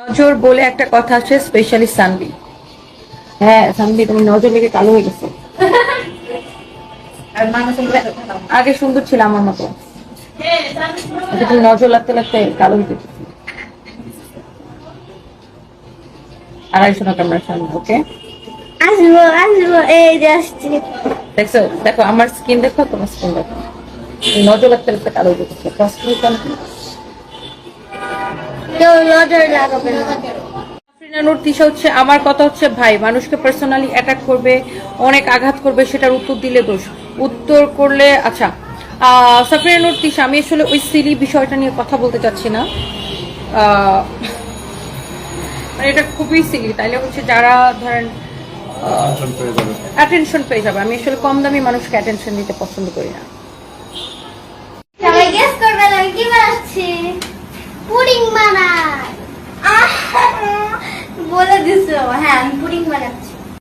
নজর বলে একটা কথা আছে স্পেশালি সানবি। হ্যাঁ সানবি তুমি নজর লেগে কালো হয়ে গেছে। আগে সুন্দর ছিল আমার মতো। আচ্ছা, তুমি নজর লাগতে লাগতে কালো হয়ে গেছে। আড়াইশো টাকা আমরা সামনে ওকে? আসব আসব এই যে আসছি। দেখছ দেখো আমার স্কিন দেখো তোমার স্কিন দেখো। নজর লাগতে লাগতে কালো হয়ে গেছে। কেউ নজর লাগাবে না। আফরিনানুর তিশা হচ্ছে আমার কথা হচ্ছে ভাই। মানুষকে পার্সোনালি অ্যাটাক করবে অনেক আঘাত করবে সেটার উত্তর দিলে দোষ। উত্তর করলে আচ্ছা সাফরিনানুর তিশা আমি আসলে ওই সিলি বিষয়টা নিয়ে কথা বলতে চাচ্ছি না। আহ, মানে এটা খুবই সিলি তাইলে হচ্ছে যারা ধরেন অ্যাটেনশন পেয়ে যাবে। আমি আসলে কম দামি মানুষকে অ্যাটেনশন দিতে পছন্দ করি না সবাই গেস করবেন আমি কি বানাচ্ছি পুডিং বানাই বলে দিছো। হ্যাঁ আমি পুডিং বানাচ্ছি।